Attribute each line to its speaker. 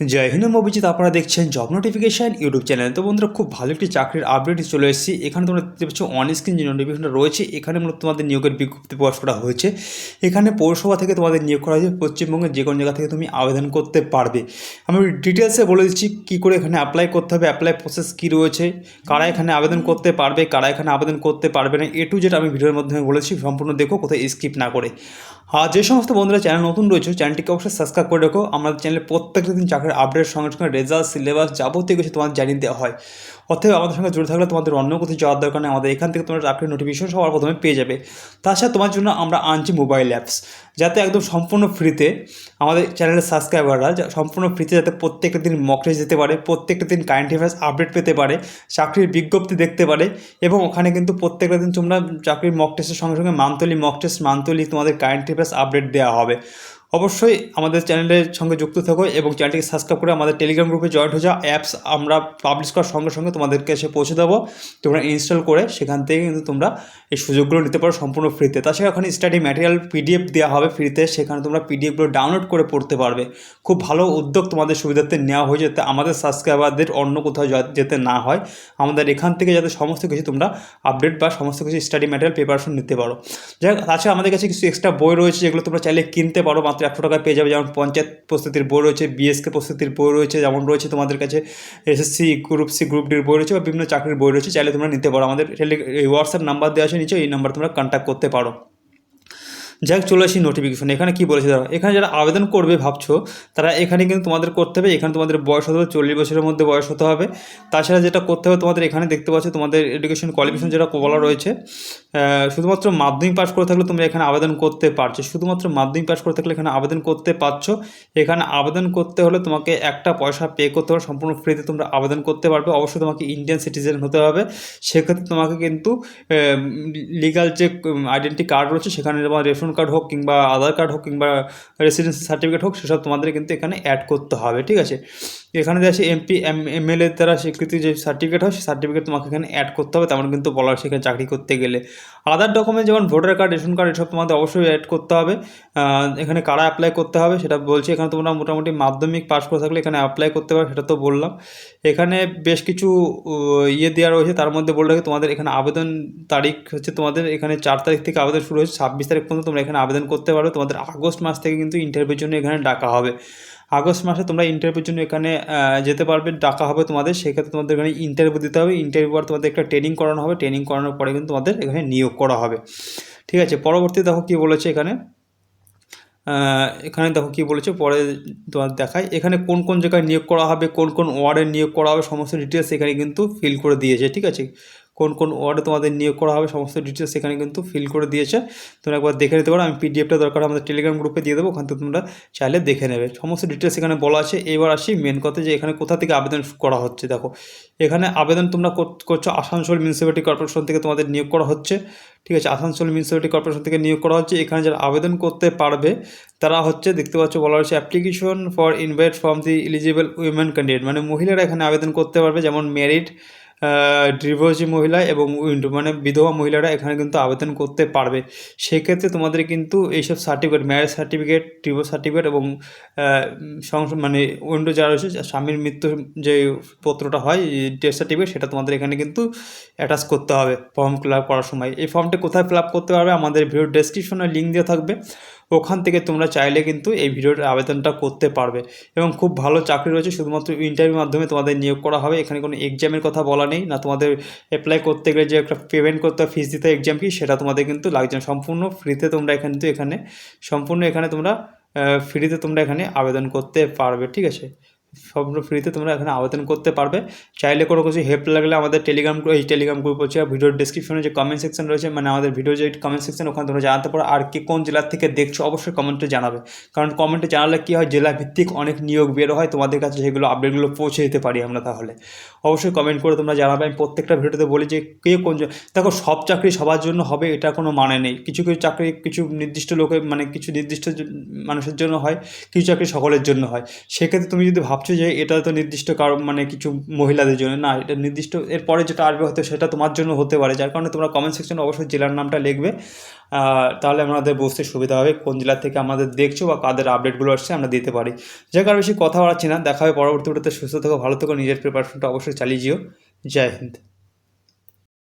Speaker 1: জয় হিন্দ অভিজিৎ আপনারা দেখছেন job notification YouTube channel. তো বন্ধুরা, খুব ভালো একটি চাকরির আপডেট চলে এসেছি। এখানে তোমরা দেখতে পাচ্ছ অন স্ক্রিন যে নোটিফিকেশনটা রয়েছে, এখানে মূলত তোমাদের নিয়োগের বিজ্ঞপ্তি প্রকাশ করা হয়েছে। এখানে পৌরসভা থেকে তোমাদের নিয়োগ করা হয়েছে, পশ্চিমবঙ্গের যে কোনো জায়গা থেকে তুমি আবেদন করতে পারবে। আমি ডিটেলসে বলে দিচ্ছি, কী করে এখানে অ্যাপ্লাই করতে হবে অ্যাপ্লাই প্রসেস কী রয়েছে, কারা এখানে আবেদন করতে পারবে, কারা এখানে আবেদন করতে পারবে না, এ টু যেটা আমি ভিডিওর মাধ্যমে বলেছি সম্পূর্ণ দেখো কোথায় স্কিপ না করে। আর যে সমস্ত বন্ধুরা চ্যানেল নতুন রয়েছে চ্যানেলটিকে অবশ্যই সাবস্ক্রাইব করে রাখো। আমাদের চ্যানেলে প্রত্যেকটা দিন চাকরির আপডেট সঙ্গে সঙ্গে রেজাল্ট সিলেবাস যাবতীয় কিছু তোমাদের জানিয়ে দেওয়া হয়। অতএব আমাদের সঙ্গে জুড়ে থাকলে তোমাদের অন্য কোথাও যাওয়ার দরকার নেই। আমাদের এখান থেকে তোমরা চাকরির নোটিফিকেশন সবার প্রথমে পেয়ে যাবে। তাছাড়া তোমার জন্য আমরা আনছি মোবাইল অ্যাপস যাতে একদম সম্পূর্ণ ফ্রিতে আমাদের চ্যানেলের সাবস্ক্রাইবাররা সম্পূর্ণ ফ্রিতে যাতে প্রত্যেকটা দিন মক টেস্ট যেতে পারে, প্রত্যেকটা দিন কারেন্ট অ্যাফেয়ার্স আপডেট পেতে পারে, চাকরির বিজ্ঞপ্তি দেখতে পারে এবং ওখানে কিন্তু প্রত্যেকটা দিন তোমরা চাকরির মক টেস্টের সঙ্গে সঙ্গে মান্থলি মক টেস্ট মান্থলি তোমাদের কারেন্ট অ্যাফেয়ার্স আপডেট দেওয়া হবে। অবশ্যই আমাদের চ্যানেলের সঙ্গে যুক্ত থাকো এবং চ্যানেলটিকে সাবস্ক্রাইব করে আমাদের টেলিগ্রাম গ্রুপে জয়েন্ট হয়ে যাও। অ্যাপস আমরা পাবলিশ করার সঙ্গে সঙ্গে তোমাদের কাছে পৌঁছে দেবো। তোমরা ইনস্টল করে সেখান থেকে কিন্তু তোমরা এই সুযোগগুলো নিতে পারো সম্পূর্ণ ফ্রিতে তাছাড়া ওখানে স্টাডি ম্যাটেরিয়াল পিডিএফ দেওয়া হবে ফ্রিতে সেখানে তোমরা পিডিএফগুলো ডাউনলোড করে পড়তে পারবে। খুব ভালো উদ্যোগ তোমাদের সুবিধার্থে নেওয়া হয়ে যাতে আমাদের সাবস্ক্রাইবারদের অন্য কোথাও যেতে না হয়। আমাদের এখান থেকে যাতে সমস্ত কিছু তোমরা আপডেট বা সমস্ত কিছু স্টাডি ম্যাটেরিয়াল প্রিপারেশন নিতে পারো। যাই তাছাড়া আমাদের কাছে কিছু এক্সট্রা বই রয়েছে যেগুলো তোমরা চাইলে কিনতে পারো। মাত্র একশো টাকায় পেয়ে যাবে। যেমন পঞ্চায়েত প্রস্তুতির বই রয়েছে বিএসকে প্রস্তুতির বই রয়েছে, যেমন রয়েছে তোমাদের কাছে এসএসসি গ্রুপ সি গ্রুপ ডির বই রয়েছে বা বিভিন্ন চাকরির বই রয়েছে। চাইলে তোমরা নিতে পারো। আমাদের এই হোয়াটসঅ্যাপ নাম্বার দেওয়া আছে নিচে, এই নাম্বার তোমরা কন্ট্যাক্ট করতে পারো। যাই হোক চলে আসি নোটিফিকেশন এখানে কি বলেছে দাঁড়া এখানে যারা আবেদন করবে ভাবছ, তারা এখানে কিন্তু তোমাদের করতে হবে। এখানে তোমাদের বয়স হতে হবে, চল্লিশ বছরের মধ্যে বয়স হতে হবে। তাছাড়া যেটা করতে হবে, তোমাদের এখানে দেখতে পাচ্ছ, তোমাদের এডুকেশন কোয়ালিফিকেশন যেটা বলা রয়েছে শুধুমাত্র মাধ্যমিক পাস করে থাকলে তোমরা এখানে আবেদন করতে পারছ। শুধুমাত্র মাধ্যমিক পাস করে থাকলে এখানে আবেদন করতে পারছ। এখানে আবেদন করতে হলে তোমাকে একটা পয়সা পে করতে হবে, সম্পূর্ণ ফ্রিতে তোমরা আবেদন করতে পারবে। অবশ্যই তোমাকে ইন্ডিয়ান সিটিজেন হতে হবে। সেক্ষেত্রে তোমাকে কিন্তু লিগাল যে আইডেন্টি কার্ড রয়েছে, সেখানে তোমার রেশন কার্ড হোক কিংবা আধার কার্ড হোক কিংবা রেসিডেন্স সার্টিফিকেট হোক, সেসব তোমাদের কিন্তু এখানে অ্যাড করতে হবে, ঠিক আছে? এখানে আছে এমপি এম এমএলএ দ্বারা স্বীকৃতি যে সার্টিফিকেট হয়, সেই সার্টিফিকেট তোমাকে এখানে অ্যাড করতে হবে, তেমন কিন্তু বলার সেখানে চাকরি করতে গেলে। আদার ডকুমেন্ট যেমন ভোটার কার্ড রেশন কার্ড এসব তোমাদের অবশ্যই অ্যাড করতে হবে। এখানে কারা অ্যাপ্লাই করতে হবে, সেটা বলছি। এখানে তোমরা মোটামুটি মাধ্যমিক পাস করে থাকলে এখানে অ্যাপ্লাই করতে পারো, সেটা তো বললাম। এখানে বেশ কিছু ইয়ে দেওয়া রয়েছে, তার মধ্যে বলে রাখি, তোমাদের এখানে আবেদন তারিখ হচ্ছে তোমাদের এখানে চার তারিখ থেকে আবেদন শুরু হয়েছে, ছাব্বিশ তারিখ পর্যন্ত তোমরা এখানে আবেদন করতে পারো। তোমাদের আগস্ট মাস থেকে কিন্তু ইন্টারভিউর জন্য এখানে ডাকা হবে। আগস্ট মাসে তোমরা ইন্টারভিউর জন্য এখানে যেতে পারবে, ডাকা হবে তোমাদের। সেক্ষেত্রে তোমাদের এখানে ইন্টারভিউ দিতে হবে। ইন্টারভিউ পর তোমাদের একটা ট্রেনিং করানো হবে। ট্রেনিং করানোর পরে কিন্তু তোমাদের এখানে নিয়োগ করা হবে। ঠিক আছে, পরবর্তী দেখো কী বলেছে এখানে। এখানে দেখো কী বলেছে, পরে তোমার দেখায়। এখানে কোন কোন জায়গায় নিয়োগ করা হবে, কোন কোন ওয়ার্ডে নিয়োগ করা হবে, সমস্ত ডিটেলস এখানে কিন্তু ফিল করে দিয়েছে। ঠিক আছে কোন কোন ওয়ার্ডে তোমাদের নিয়োগ করা হবে, সমস্ত ডিটেলস এখানে কিন্তু ফিল করে দিয়েছে। তোমরা একবার দেখে নিতে পারো, আমি পিডিএফটা দরকার, আমাদের টেলিগ্রাম গ্রুপে দিয়ে দেবো, ওখান থেকে তোমরা চাইলে দেখে নেবে। সমস্ত ডিটেলস এখানে বলা আছে। এবার আসি মেন কথা যে এখানে কোথা থেকে আবেদন করা হচ্ছে, দেখো। এখানে আবেদন তোমরা কর- করছ আসানসোল মিউনিসিপ্যালিটি কর্পোরেশন থেকে তোমাদের নিয়োগ করা হচ্ছে, ঠিক আছে? আসানসোল মিউনিসিপ্যালিটি কর্পোরেশন থেকে নিয়োগ করা হচ্ছে। এখানে যারা আবেদন করতে পারবে, তারা হচ্ছে, দেখতে পাচ্ছ বলা হচ্ছে application for invite from the eligible women candidate মানে মহিলারা এখানে আবেদন করতে পারবে, যেমন মেরিট ডিভোর্সি মহিলা এবং উইন্ডো মানে বিধবা মহিলারা এখানে কিন্তু আবেদন করতে পারবে। সেক্ষেত্রে তোমাদের কিন্তু এইসব certificate marriage certificate divorce certificate এবং মানে উইন্ডো যারা রয়েছে স্বামীর মৃত্যুর যে পত্রটা হয় ডেথ সার্টিফিকেট সেটা তোমাদের এখানে কিন্তু অ্যাটাচ করতে হবে ফর্ম ফিল করার সময়। এই ফর্মটা কোথায় ফিল করতে পারবে? আমাদের ভিডিও ডেসক্রিপশনে লিঙ্ক দেওয়া থাকবে। ওখান থেকে তোমরা চাইলে কিন্তু এই ভিডিওর আবেদনটা করতে পারবে। এবং খুব ভালো চাকরি রয়েছে, শুধুমাত্র ইন্টারভিউর মাধ্যমে তোমাদের নিয়োগ করা হবে। এখানে কোনো এক্সামের কথা বলা নেই, না তোমাদের অ্যাপ্লাই করতে গেলে যে একটা পেমেন্ট করতে ফিস দিতে এক্সাম কি, সেটা তোমাদের কিন্তু লাগছে না। সম্পূর্ণ ফ্রিতে তোমরা এখানে এখানে, সম্পূর্ণ এখানে তোমরা ফ্রিতে তোমরা এখানে আবেদন করতে পারবে, ঠিক আছে? সম্পূর্ণ ফ্রিতে তোমরা এখানে আবেদন করতে পারবে। চাইলে কোনো কিছু হেল্প লাগলে আমাদের টেলিগ্রাম এই টেলিগ্রাম গ্রুপ হচ্ছে ভিডিওর ডিসক্রিপশনে যে কমেন্ট সেকশন রয়েছে মানে আমাদের ভিডিও যে কমেন্ট সেকশন ওখানে তোমরা জানাতে পারো আর কি কোন জেলার থেকে দেখছ, অবশ্যই কমেন্টে জানাবে। কারণ কমেন্টে জানালে কী হয়, জেলা ভিত্তিক অনেক নিয়োগ বেরো হয়, তোমাদের কাছে সেগুলো আপডেটগুলো পৌঁছে দিতে পারি আমরা তাহলে। অবশ্যই কমেন্ট করে তোমরা জানাবে, আমি প্রত্যেকটা ভিডিওতে বলি যে কে কোন দেখো সব চাকরি সবার জন্য হবে, এটা কোনো মানে নেই। কিছু কিছু চাকরি কিছু নির্দিষ্ট লোকের মানে কিছু নির্দিষ্ট মানুষের জন্য হয়, কিছু চাকরি সকলের জন্য হয়। সেক্ষেত্রে তুমি যদি ভাব ভাবছ যে এটা তো নির্দিষ্ট কারণ মানে কিছু মহিলাদের জন্য। না, এটা নির্দিষ্ট এরপরে যেটা আসবে হয়তো সেটা তোমার জন্য হতে পারে। যার কারণে তোমরা কমেন্ট সেকশনে অবশ্যই জেলার নামটা লিখবে। তাহলে আমাদের বুঝতে সুবিধা হবে কোন জেলা থেকে আমাদের দেখছ বা কাদের আপডেটগুলো আসছে, আমরা দিতে পারি। যে কারও বেশি কথা বাড়াচ্ছি না। দেখা হবে পরবর্তী ভিডিওতে। সুস্থ থেকো, ভালো থেকো, নিজের প্রিপারেশনটা অবশ্যই চালিয়ে যেও। জয় হিন্দ।